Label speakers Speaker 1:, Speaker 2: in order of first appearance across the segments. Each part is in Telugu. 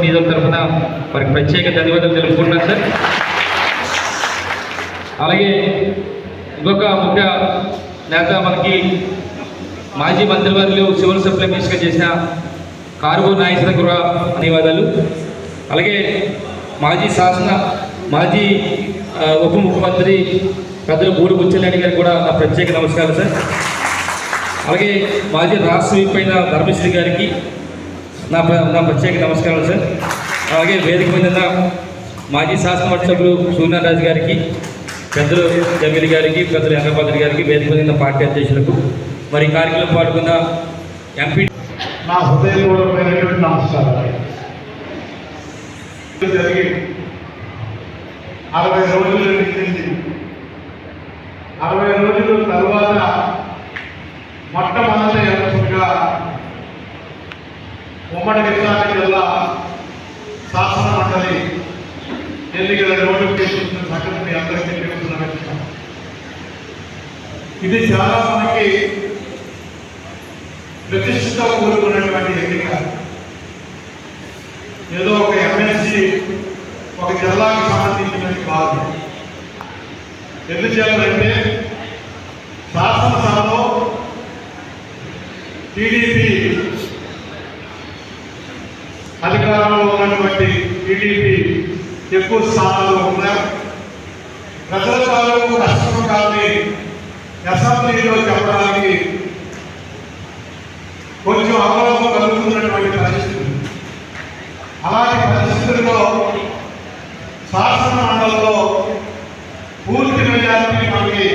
Speaker 1: బొత్స నిజం తరఫున వారికి ప్రత్యేక ధన్యవాదాలు తెలుపుకుంటున్నాను సార్. అలాగే ఇంకొక ముఖ్య నేత మనకి మాజీ మంత్రివర్యులు సివిల్ సప్లై మినిస్టర్ చేసిన కారుగో నాగేశ్వర కూడా ధన్యవాదాలు. అలాగే మాజీ శాసన మాజీ ఉప ముఖ్యమంత్రి పెద్దలు బూడి బుచ్చలేని గారికి కూడా నా ప్రత్యేక నమస్కారం సార్. అలాగే మాజీ రాష్ట్ర విప్ అయిన ధర్మశ్రీ గారికి నా నా ప్రత్యేక నమస్కారాలు సార్. అలాగే వేదిక మీద ఉన్న మాజీ శాసనమండలి సభ్యులు సూర్యనారాజు గారికి పెద్దలు జమీల్ గారికి పెద్దలు ఎంగపాత్రి గారికి వేదిక మీద పార్టీ అధ్యక్షులకు మరి కార్యక్రమం పాల్గొన్న ఎంపీ
Speaker 2: నా హృదయపూర్వకమైనటువంటి నమస్కారాలు. జరిగి అరవై రోజులు నిండింది. అరవై రోజుల తర్వాత మొట్టమొదటి ఎలక్షన్గా ఉమ్మడి విశాఖ జిల్లా శాసన మండలి ఎన్నికల నోటిఫికేషన్ సంగతి మీ అందరికీ తెలుస్తున్న ఇది చాలా మనకి ప్రతిష్టతో కూడుకున్నటువంటి ఎన్నిక. ఏదో ఒక ఎమ్మెల్సీ ఒక జిల్లాకి సంబంధించినది కాదు. ఎందుకు చేయాలంటే శాసనసభలో టీడీపీ అధికారంలో ఉన్నటువంటి టీడీపీ ఎక్కువ స్థానాలు ఉన్నాయి. ప్రజల తాలూకు కష్టం కానీ అసెంబ్లీలో చెప్పడానికి కొంచెం అవలంబం కలుగుతున్నటువంటి పరిస్థితులు అలాంటి పరిస్థితుల్లో శాసన మండలిలో పూర్తి మెజారిటీ మనకి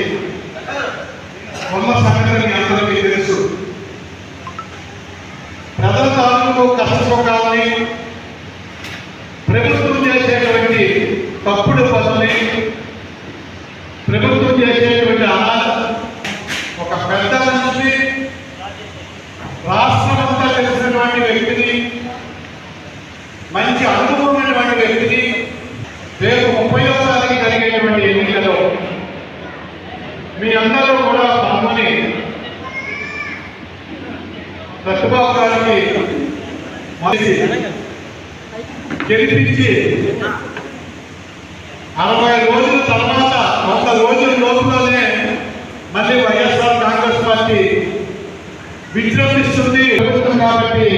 Speaker 2: ఉన్న సంగతి అందరికీ తెలుసు. ప్రజల కష్ట సుఖాలని ప్రభుత్వం చేసేటువంటి తప్పుడు పనుల్ని ప్రభుత్వం చేసేటువంటి ఒక పెద్ద మనిషి రాష్ట్రమంతా తెలిసినటువంటి వ్యక్తిని మంచి అనుభవం ఉన్నటువంటి వ్యక్తిని రేపు ఉపయోగానికి తారీఖు జరిగేటువంటి ఎన్నికలో మీ అందరూ కూడా పాల్గొని ప్రతిభావు గెలిపించి అరవై రోజుల తర్వాత వంద రోజుల లోపులోనే మళ్ళీ వైఎస్ఆర్ కాంగ్రెస్ పార్టీ విజృంభిస్తుంది ప్రభుత్వం కాబట్టి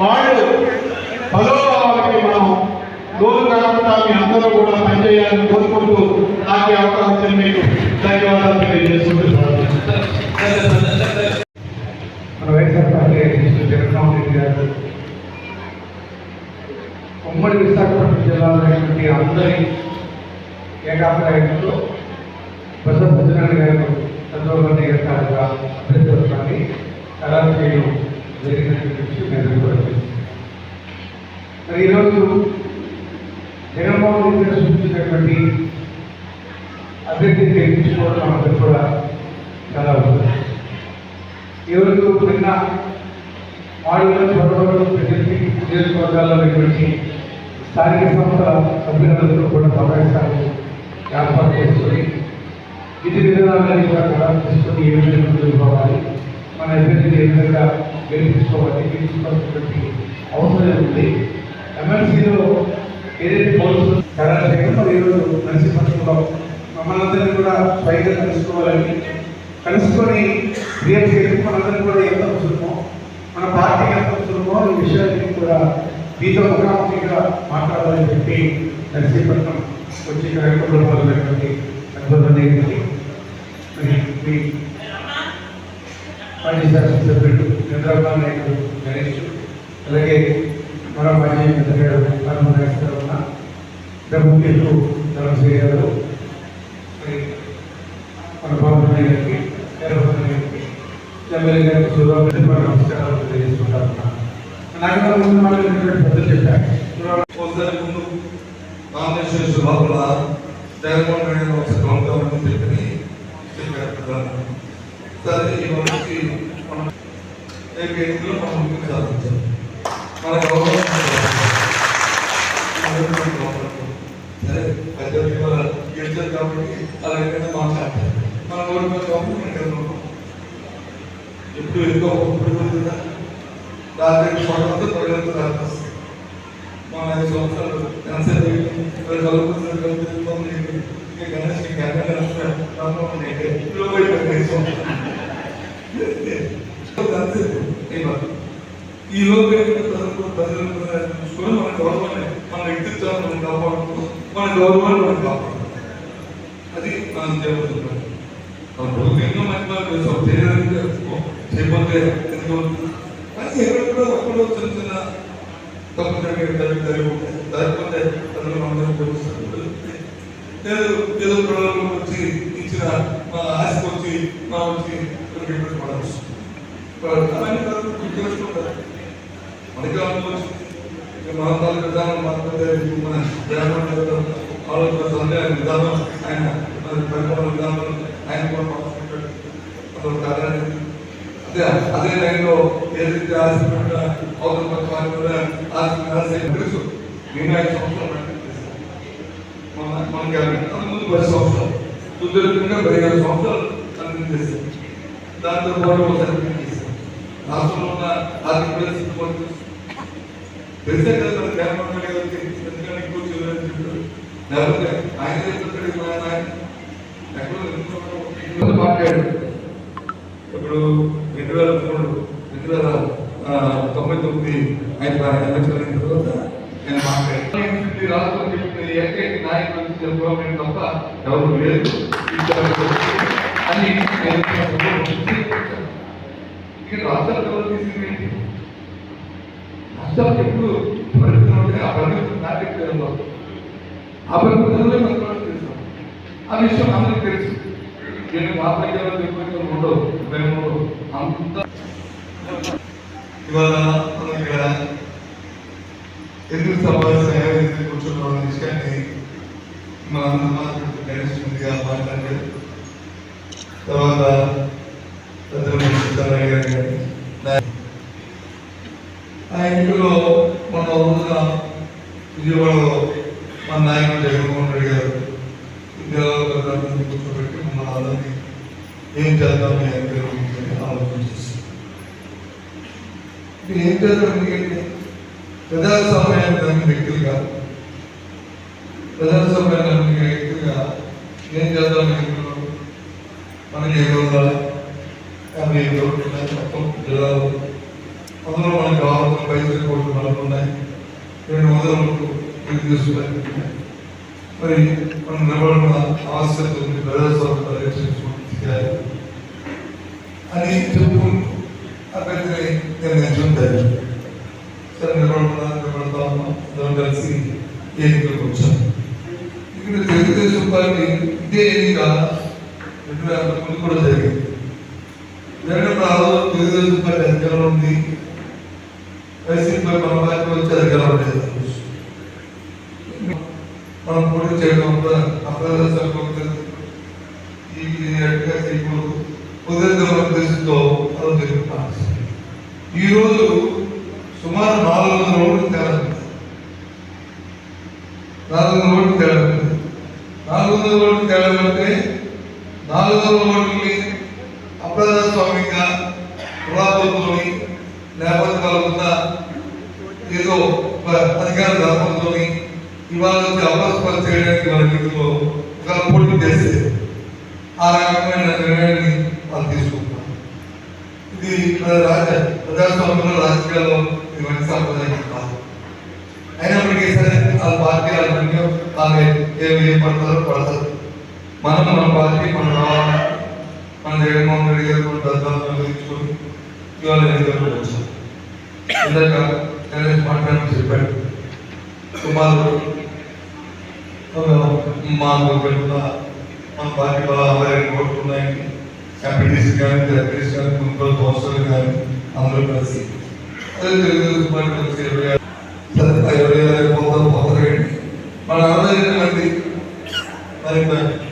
Speaker 2: వాళ్ళు బలోభావాలకి మనం లోను కాకుండా మీ అందరూ కూడా పనిచేయాలని కోరుకుంటూ నాకు అవకాశం మీకు ధన్యవాదాలు తెలియజేస్తుంది
Speaker 3: మన వైఎస్ఆర్ పార్టీ అధ్యక్షులు జగన్మోహన్ రెడ్డి గారు ఉమ్మడి విశాఖపట్నం జిల్లాలో ఉన్నటువంటి అందరి ఏకాభిప్రాయంతో బసవ సత్యనారాయణ గారు చంద్రబాబు నాయుడు గారు అభ్యర్థులని ఖరారు చేయడం జరిగినటువంటి విషయం మీ అందరికీ మరి ఈరోజు జగన్మోహన్ రెడ్డి గారు సూచించినటువంటి అభ్యర్థిని గెలిపించుకోవడం అందరూ కూడా చాలా అవసరం ఈరోజు నిన్న వాడిలో చోటవరం ప్రజలకి నియోజకవర్గాల్లో ఉన్నటువంటి స్థానిక సంస్థల సభ్యులందరూ కూడా సమావేశాలు ఏర్పాటు చేసుకొని విధి విధానాలని కూడా ఖరారు చేసుకొని ఏ విధంగా తెలుసుకోవాలి మన అభ్యర్థిని ఏ విధంగా గెలిపించుకోవాలి గెలిపించుకోవాల్సినటువంటి అవసరం ఉంది ఎమ్మెల్సీలో ఏదైతే పోలీసులు ఖరారు మరి ఈరోజు నరసింహంలో మమ్మల్ని కూడా స్వయంగా కలుసుకోవాలని కలుసుకొని క్రియేట్ చేయడం మనందరం కూడా ఎంత అవసరమో మన పార్టీకి ఎంత అవసరమో ఈ విషయాన్ని కూడా మీతో ముఖాముఖిగా మాట్లాడాలని చెప్పి నరసీపట్నం వచ్చి రెండు పాల్గొన్నటువంటి అనుభవం ఏంటి మాజీ శాసనసభ్యుడు చంద్రబాబు నాయుడు గణేష్ అలాగే మన మాజీ మంత్రిగారు హనుమనేశ్వర ఉన్న ముఖ్యులు ధనశ్రీ గారు మన బాబు నాయుడు గారికి ఎమ్మెల్యే గారికి సుధాకర్ కూడా నమస్కారాలు తెలియజేసుకుంటారు నాకు ముందు మాట్లాడినటువంటి పెద్దలు చెప్పారు
Speaker 4: ఒకసారి ముందు నామినేషన్ లోపల జగన్మోహన్ రెడ్డి ఒకసారి కలుద్దామని చెప్పి చెప్పారు సరే ఇవన్నీ మనం రేపు ఎన్నికల్లో మనం ముందుకు సాధించాం మన గౌరవం సరే పెద్దలకి మన గెలిచారు కాబట్టి అలాగే మాట్లాడతారు మన ఊరి మీద కాబట్టి మనం ఇక్కడ ఉన్నాం. ఎప్పుడు ఎక్కువ ఇప్పుడు రాత్రి ఫోటోతో ప్రజలతో రాస్తారు మన ఐదు సంవత్సరాలు క్యాన్సర్ చదువుకుంటుంది గణేష్ ఈ లోపు చదువుకున్న ప్రజలు చూసుకొని మన గౌరవాన్ని మన వ్యక్తిత్వాన్ని మనం కాపాడుతూ మన గౌరవాన్ని మనం కాపాడుతాం అది మనం చేయబోతున్నాం ప్రభుత్వం ఎన్నో మంచి వాళ్ళు చేస్తాం చేయడానికి చేయకపోతే ఎందుకు కానీ ఎక్కడ కూడా చిన్న చిన్న తప్పు జరిగే జరిగి జరిగి ఉంటాయి. లేకపోతే ప్రజలు అందరూ తెలుస్తారు లేదు ఏదో ప్రణాళిక వచ్చి ఇచ్చిన మా ఆశకు వచ్చి మా వచ్చి ఇబ్బంది అవన్నీ ప్రజలు గుర్తుపెట్టుకుంటారు మనకి మన విధానం మాట్లాడితే మన బ్రాహ్మణ ఆలోచన ఆయన విధానం ఆయన పరిపాలన విధానం ఆయన కూడా మార్చుకుంటాడు అదొక కార్యాన్ని అదే అదే లైన్లో ఏదైతే ఆశపడ్డ అవతల పక్క వారి కూడా ఆశ తెలుసు. నేను ఐదు సంవత్సరాలు మనకి ముందు పది సంవత్సరాలు. సుదీర్ఘంగా పదిహేను సంవత్సరాలు అందించేసాం దాంతో పాటు ఒకసారి రాష్ట్రంలో ఉన్న ఆర్థిక పరిస్థితి తెలిసే కదా గ్రామంలో ఎందుకంటే లేకపోతే ఆయన ఎక్కడో ఎందుకో మాట్లాడు ఇప్పుడు రెండు వేల మూడు రెండు వేల ఆ, తొంభై తొమ్మిది ఆయన ఎలక్షన్ అయిన తర్వాత నేను మాట్లాడాను. రాష్ట్రం ఏకైక నాయకులు చెప్పడం తప్ప ఎవరు లేదు. అని నేను ఇక రాష్ట్రాలు ఎవరు ఎప్పుడు ఆ పరిస్థితులు నాటికలో ఆ పరిస్థితుల్లో మనం తెలుస్తాం ఆ విషయం అందరికీ తెలుసు. నేను మా ప్రజలు చెప్పిన ఉండవు మేము అంత ఇవాళ ఇక్కడ సమావేశం విషయాన్ని గణేష్ ముందుగా మాట్లాడారు తర్వాత ఆ ఇంటిలో మన విజయవాడలో మన నాయకుడు జగన్మోహన్ రెడ్డి గారు కూర్చోబెట్టి మన అందరినీ ఏం చేద్దాం మీ అని ఆలోచన చేస్తాం ఏం చేద్దాం ఎందుకంటే నమ్మిన వ్యక్తులు కాదు ప్రజాస్వామ్యాన్ని నమ్మిన వ్యక్తులుగా ఏం చేద్దాం ఇందులో మనకి ఏడు వందల యాభై ఐదు రోడ్లు ఉన్నాయి మొత్తం జిల్లాలో అందులో మనకు కావాల్సిన పైసలు కోట్లు మనకు ఉన్నాయి రెండు వందల రోడ్లు ఇది తీసుకున్నాయి మరి మనం నిలబడిన ఆవశ్యకత ఉంది ప్రజాస్వామ్య పరిరక్షించుకోవాలి అని చెప్పుకుంటూ అక్కడికి నిర్ణయించుకుంటారు సరే నిలబడుతున్నా నిలబడతా ఉన్నాం అందరం కలిసి ఎన్నికలకు వచ్చాం ఇక్కడ తెలుగుదేశం పార్టీ ఇదే ఎన్నిక రెండు వేల ముందు కూడా జరిగింది. జరిగినప్పుడు ఆ రోజు తెలుగుదేశం పార్టీ అధికారంలో ఉంది. వైసీపీ మన పార్టీ వచ్చి అధికారం లేదు. మనం పోటీ చేయడం కూడా అప్రదర్శన ఈ అట్టుగా చేయకూడదు కుదిరిన ఉద్దేశంతో అది జరుగుతుంది ఈ నాలుగు వందల రోడ్లు తేడా అంటే నాలుగు వందల రోడ్లని పురాతనతోని లేకపోతే వాళ్ళకున్న ఏదో అధికార ధర్మంతో ఇవాళ వచ్చి అపస్పరం చేయడానికి వాళ్ళ ఇంట్లో ఒక పోటీ చేస్తే ఆ రకమైన నిర్ణయాన్ని వాళ్ళు తీసుకుంటున్నారు. ఇది రాజ ప్రజాస్వామ్యంలో రాజకీయాల్లో ఇది మంచి సాంప్రదాయం కాదు. పార్టీ వాళ్ళ నిర్ణయం వాళ్ళు ఏమి ఏం పడతారో పడతారు మనం మన పార్టీ మనం రావాలి మన జగన్మోహన్ రెడ్డి గారు మన దద్దాలను వేయించుకొని ఇవాళ ఎన్నికలకు వచ్చాం ఇందాక గణేష్ మాట్లాడి చెప్పాడు సుమారు మాకు పెట్టుకున్న మన పార్టీ ఆదాయం కోరుకున్నాయని ఎంపీటీసీ కానీ జడ్పీటీసీ కానీ మున్సిపల్ కౌన్సిలర్ కానీ అందరూ కలిసి అదే తెలుగుదేశం పార్టీ కలిసి ఇరవై ఆరు సరే, ఇరవై ఆరు పోతారు పోతారు ఏంటి మన ఆదాయం మంది మరి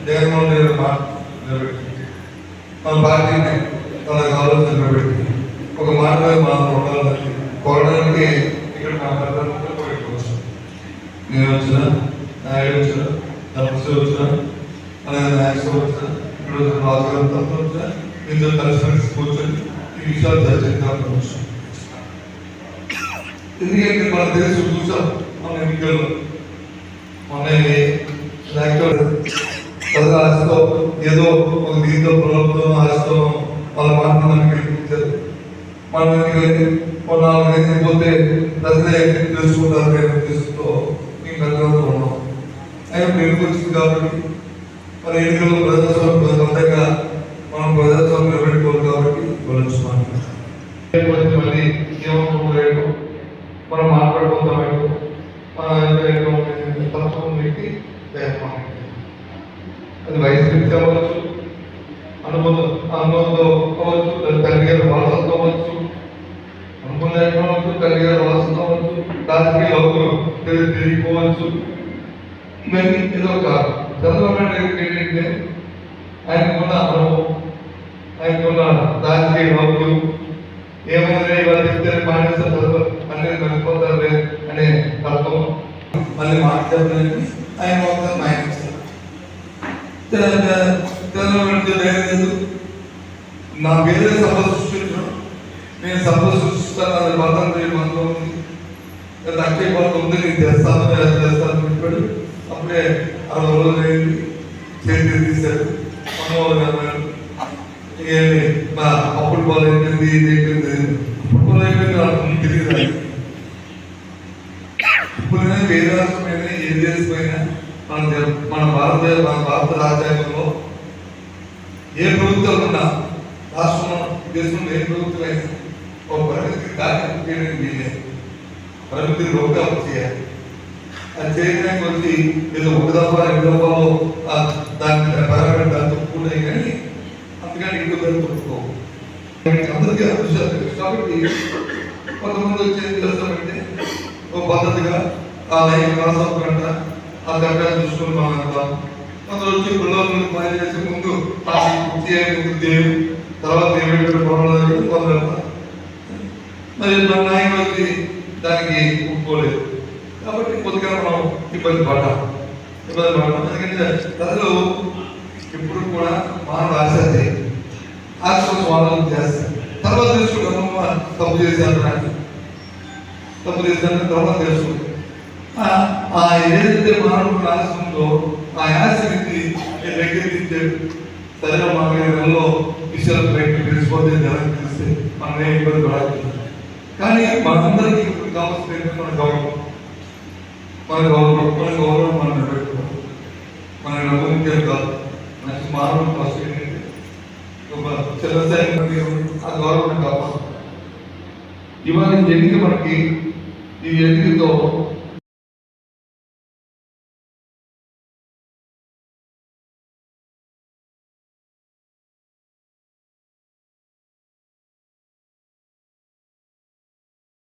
Speaker 4: జగన్మోహన్ రెడ్డి గారు మాట నిలబెట్టి మన పార్టీని తనకు ఆలోచన నిలబెట్టి ఒక మాట మీద మనం ఉండాలని కోరడానికి ఇక్కడ మా పెద్దలందరూ కూడా ఇక్కడికి వచ్చాం నేను వచ్చిన నాయుడు వచ్చిన ధర్మశ్రీ వచ్చిన అలాగే నాగేశ్వర వచ్చిన ఇక్కడ వచ్చిన రాజు గారు వచ్చిన ఇద్దరు కలిసి కలిసి కూర్చొని ఈ విషయాలు చర్చించాలని వచ్చాం ఎందుకంటే మనం తెలుసు చూసాం మన ఎన్నికల్లో మొన్న యాక్చువల్ ప్రజల ఆశతో ఏదో ఒక దీంతో ప్రభుత్వం ఆశతో వాళ్ళ మాట్లాడాలని గెలిపించారు మనం ఒక నాలుగు ఐదు పోతే ప్రజలే తెలుసుకుంటారు అనే ఉద్దేశంతో మేము ప్రజలతో ఉన్నాం అయినా పెళ్ళికి వచ్చింది కాబట్టి మన ఎన్నికల్లో ప్రజాస్వామ్యం అంతగా మనం ప్రజాస్వామ్యం పెట్టుకోవాలి కాబట్టి వెళ్ళొచ్చు మళ్ళీ మనం మాట్లాడుకుంటామేమో వ్యక్తి అది వయసు వ్యక్తి అవ్వచ్చు. అనుబంధం అనుబంధంతో అవ్వచ్చు. లేదా గారి వారసత్వం అవ్వచ్చు. అనుబంధం గారి వారసత్వం అవ్వచ్చు. రాజకీయ తిరిగిపోవచ్చు ఇవన్నీ ఏదో చంద్రబాబు నాయుడు ఏంటంటే ఆయనకున్న అనుభవం ఆయనకున్న రాజకీయ లోకులు ఏమైనా ఇవాళ చెప్తే మానేస అన్నీ మర్చిపోతారు అనే తత్వం మళ్ళీ మాట్లాడలేదు ఆయన మొత్తం మానేస్తారు తెలంగాణ లేదు. నా వేరే సభ సృష్టించడం నేను సభ సృష్టిస్తాను అది మతం చేయమంతో ఉంది అక్షయ పథకం ఉంది నేను చేస్తాను ఎలా చేస్తాను చెప్పాడు అప్పుడే అరవై రోజులు అయింది చేతి తీశారు ఏమి? మా అప్పుడు బాల్ అయిపోయింది. ఇది అయిపోయింది అయిపోయింది వేరే రాష్ట్రమైన ఏ దేశమైనా మన మన భారతదేశ మన భారత రాజ్యాంగంలో ఏ ప్రభుత్వం ఉన్నా రాష్ట్రంలో దేశంలో ఏ ప్రభుత్వమైనా ఒక పరిమితి దాటి చేయాలి అది చేయడానికి వచ్చి ఏదో ఒక దఫా రెండు దఫాలో దాన్ని పరమైన దాంతో కూడాయి కానీ అందుకని ఇంకో దాన్ని కొట్టుకో అందరికీ అదృష్టాలు కాబట్టి కొంతమంది వచ్చేది చేస్తామంటే ఒక పద్ధతిగా ఆ లైన్ క్రాస్ రాసంట ఆ దగ్గర చూసుకొని మనం కొందరు వచ్చి పిల్లలను పని చేసే ముందు పూర్తి అయ్యే ముందు దేవుడు తర్వాత దేవుడు పొరలు కొందరు మరి మన నాయకులు వచ్చి దానికి ఒప్పుకోలేదు. కాబట్టి కొద్దిగా మనం ఇబ్బంది పడ్డాం. ఇబ్బంది పడ్డాం. ఎందుకంటే ప్రజలు ఇప్పుడు కూడా మానవ ఆశ ఆత్మ చేస్తారు. తర్వాత తెలుసుకుంటాం. తప్పు చేశాను అని తప్పు చేశాను తర్వాత తెలుసుకుంటాం. ఆ- ఏదైతే మానవుడు ఆశ ఉందో ఆ ఆశకి వ్యక్తి సరైన మార్గంలో విషయాలు బయటకు తెలిసిపోతే జనం తెలిస్తే మనం ఏ ఇబ్బంది పడాలి? కానీ మనందరికీ కావాల్సిన మన గౌరవం మన గౌరవం మన గౌరవం మనం నిలబెట్టుకోవాలి మన నమ్మకం కాదు. మంచి మానవుడు ఫస్ట్ ఏంటంటే ఒక చిన్నసారి ఆ గౌరవం కావాలి ఇవాళ ఈ మనకి